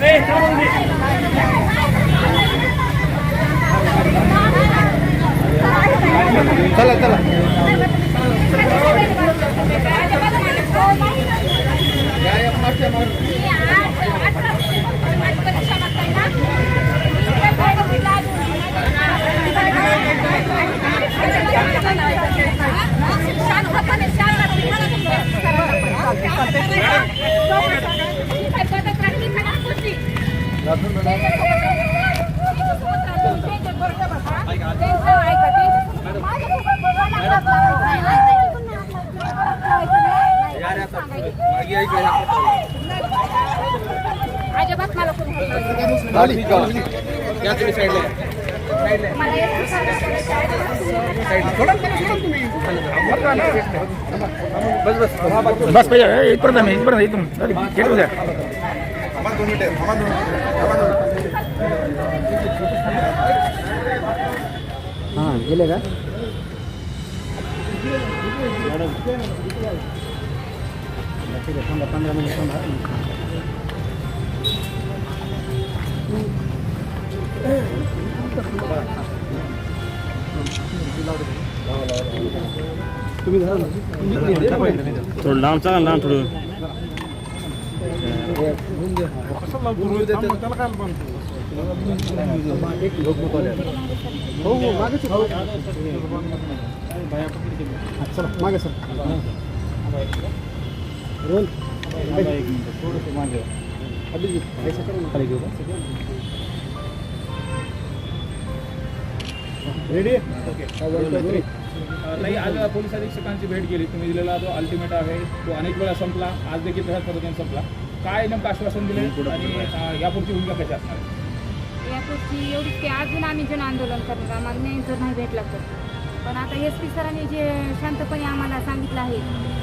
चला अजिबात मला कोणी बस बस बस पाहिजे इथपर्यंत आम्ही इथपर्यंत इथून गेट द्या थांबा दोन मिनिटं थांबा दोन थांबा दोन हां गेले का? ठीक आहे थांबा पंधरा मिनिट थांबा थोडं लांब चांगलं लांब थोडं. हो हो मागे हा, चला मागे सर. रोल. अभिजित ऐसा करो ना खाली घेऊ रेडी नाही आज पोलीस अधीक्षकांची भेट गेली. तुम्ही दिलेला जो अल्टिमेट आहे तो अनेक वेळा संपला. आज देखील तशाच पद्धतीने संपला. काय नेमकं आश्वासन दिले आणि अं, यापुढची भूमिका कशी असणार? आहे? यापुढची एवढीच की अजून आम्ही जन आंदोलन करणार. आम्हाला जर नाही भेटला तर. पण आता एस पी सरांनी जे शांतपणे आम्हाला सांगितलं आहे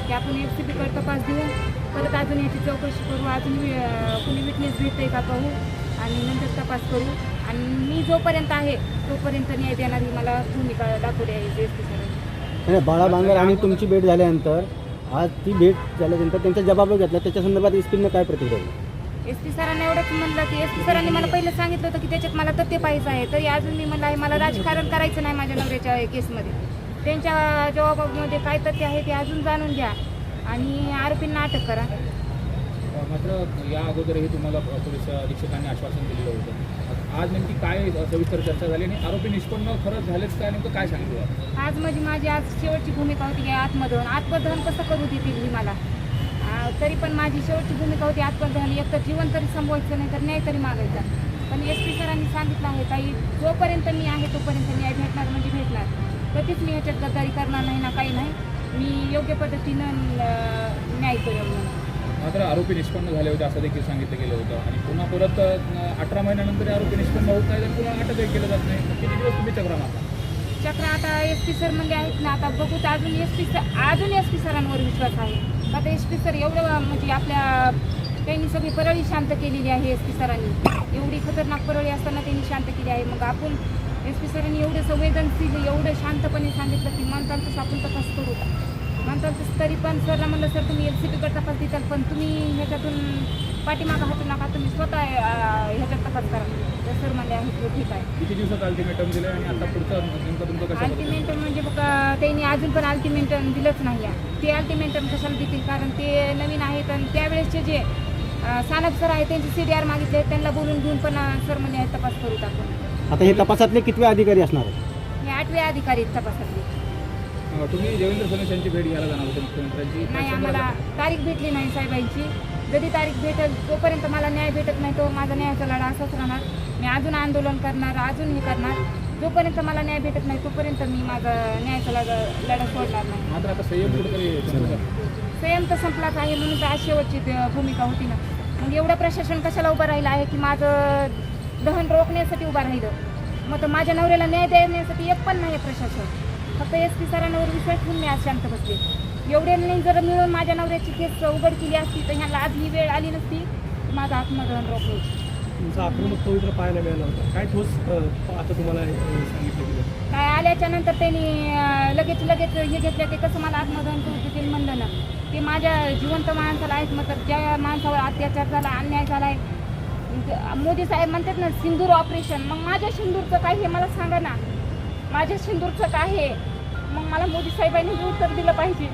की आपण एस सी पीकडे तपास देऊ परत अजून याची चौकशी करू अजून कुणी विटनेस भेटते का पाहू आणि नंतर तपास करू आणि मी जोपर्यंत आहे तोपर्यंत न्याय देणार ही मला भूमिका दाखवली आहे एस पी सरांनी म्हणजे बाळा बांगर आणि तुमची भेट झाल्यानंतर आज ती भेट झाल्यानंतर त्यांचा जबाब घेतला त्याच्या संदर्भात एसपीनं काय प्रतिक्रिया दिली? एस पी सरांनी एवढंच म्हणलं की एस पी सरांनी मला पहिलं सांगितलं होतं की त्याच्यात मला तथ्य पाहिजे आहे. तरी अजून मी म्हणलं आहे मला राजकारण करायचं नाही माझ्या नवऱ्याच्या केसमध्ये. त्यांच्या जबाबामध्ये काय तथ्य आहे ते अजून जाणून घ्या आणि आरोपींना अटक करा. मात्र या अगोदरही तुम्हाला पोलीस अधीक्षकांनी आश्वासन दिलेलं होतं. आज नेमकी काय सविस्तर चर्चा झाली आणि आरोपी निष्पन्न खरंच झालेच काय? नेमकं काय सांगितलं? आज म्हणजे माझी आज शेवटची भूमिका होती आत्मदहन. आत्मदहन कसं करू देतील ही मला? तरी पण माझी शेवटची भूमिका होती आत्मदहन एक तर जीवन तरी संभवायचं नाही तर न्याय तरी मागायचा. पण एस पी सरांनी सांगितलं आहे काही जोपर्यंत मी आहे तोपर्यंत न्याय भेटणार म्हणजे भेटणार. कधीच मी ह्याच्यात गद्दारी करणार नाही ना काही नाही. मी योग्य पद्धतीनं न्याय करेल मात्र आरोपी निष्पन्न झाले होते असं देखील सांगितलं गेलं होतं. आणि पुन्हा परत अठरा महिन्यानंतर आरोपी निष्पन्न होत नाही तर पुन्हा अटकही केलं जात नाही. किती दिवस तुम्ही चक्रा मारता? चक्र आता एस पी सर म्हणजे आहेत ना आता बघू तर अजून एस पी सर अजून एस पी सरांवर विश्वास आहे. आता एस पी सर एवढं म्हणजे आपल्या त्यांनी सगळी परळी शांत केलेली आहे एस पी सरांनी. एवढी खतरनाक परळी असताना त्यांनी शांत केली आहे. मग आपण एस पी सरांनी एवढं संवेदनशील एवढं शांतपणे सांगितलं की म्हणताल तसं आपण तपास करू. म्हणताल तसं तरी पण सरला म्हणलं सर तुम्ही एल सी पीकडे तपास देताल पण तुम्ही ह्याच्यातून पाठीमागं हटू नका तुम्ही स्वतः ह्याच्यात तपास करा. तर सर म्हणले आहे "हो, ठीक आहे. किती दिवसात अल्टिमेटम दिलं आणि आता पुढचं नेमकं तुमचं कसं अल्टिमेंटम म्हणजे बघा त्यांनी अजून पण अल्टिमेंटम दिलंच नाही आहे. ते अल्टिमेंटम कशाला देतील? कारण ते नवीन आहेत आणि त्यावेळेसचे जे सानप सर आहेत त्यांचे सी डी आर मागितले त्यांना बोलून घेऊन पण सर म्हणजे तपास करू टाकून आता हे तपासातले कितवे अधिकारी असणार हे आठवे अधिकारी आहेत तपासातले. तुम्ही देवेंद्र फडणवीस यांची भेट घ्यायला जाणार होते मुख्यमंत्र्यांची. नाही आम्हाला तारीख भेटली नाही साहेबांची. कधी तारीख भेटेल तोपर्यंत मला न्याय भेटत नाही तो माझा न्यायाचा लढा असाच राहणार. मी अजून आंदोलन करणार अजून हे करणार. जोपर्यंत मला न्याय भेटत नाही तोपर्यंत मी माझा न्यायाचा लढा लढा सोडणार नाही. मात्र आता संयम कुठेतरी. संयम तर संपलाच आहे म्हणून तर आज शेवटची भूमिका होती ना. मग एवढं प्रशासन कशाला उभं राहिलं आहे की माझं दहन रोखण्यासाठी उभं राहिलं? मग तर माझ्या नवऱ्याला न्याय देण्यासाठी एक पण नाही प्रशासन. फक्त एस पी सरांवर विश्वास ठेवून मी आज शांत बसले. एवढ्यांनी जर मिळून माझ्या नवऱ्याची केस उघड केली असती तर ह्याला आज ही वेळ आली नसती. माझं आत्मदहन रोखण्याची तुमचा आक्रमक पवित्र पाहायला मिळाला होता. काय ठोस आता तुम्हाला सांगितलं काय आल्याच्यानंतर त्यांनी लगेच लगेच हे घेतलं ते कसं मला आत्मदहन करू देतील म्हणलं ना ते माझ्या जिवंत माणसाला आहेत मग तर ज्या माणसावर अत्याचार झाला अन्याय झाला आहे मोदी साहेब म्हणतात ना सिंदूर ऑपरेशन मग माझ्या सिंदूरचं काय हे मला सांगा ना. माझ्या सिंदूरचं काय आहे? मग मला मोदी साहेबांनी हे उत्तर दिलं पाहिजे.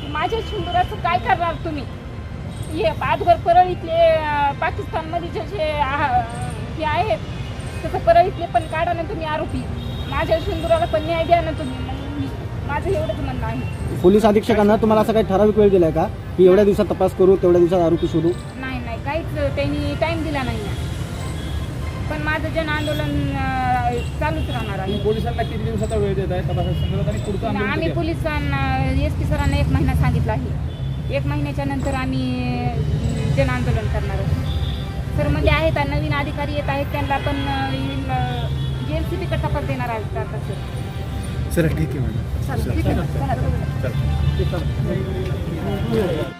की माझ्या सिंदूराचं काय करणार तुम्ही? हे अगोदर परळीतले अं, पाकिस्तानमध्ये जे जे हे आहेत तसं परळीतले पण काढा ना तुम्ही आरोपी. माझ्या सिंदुराला पण न्याय द्या ना तुम्ही. मग मी माझं एवढंच म्हणणं आहे. पोलीस अधीक्षकांना तुम्हाला असा काही ठराविक वेळ दिलाय का? की एवढ्या दिवसात तपास करू तेवढ्या दिवसात आरोपी शोधू? नाही नाही. काहीच त्यांनी टाईम दिला नाही पण माझं जन आंदोलन चालूच राहणार आहे पोलिसांना किती दिवसाचा वेळ देत आहे तपासासंदर्भात आणि पुढचं आंदोलन आम्ही आहे? पोलिसांना एस पी सरांना एक महिना सांगितलं आहे एक महिन्याच्या नंतर आम्ही अं, जन आंदोलन करणार आहोत सर म्हणजे आहेत नवीन अधिकारी येत आहेत त्यांना पण जे एल सी बीकडे तपास देणार आहेत आता सर सर ठीक आहे मॅडम चालेल. ठीक आहे. चला. ठीक आहे.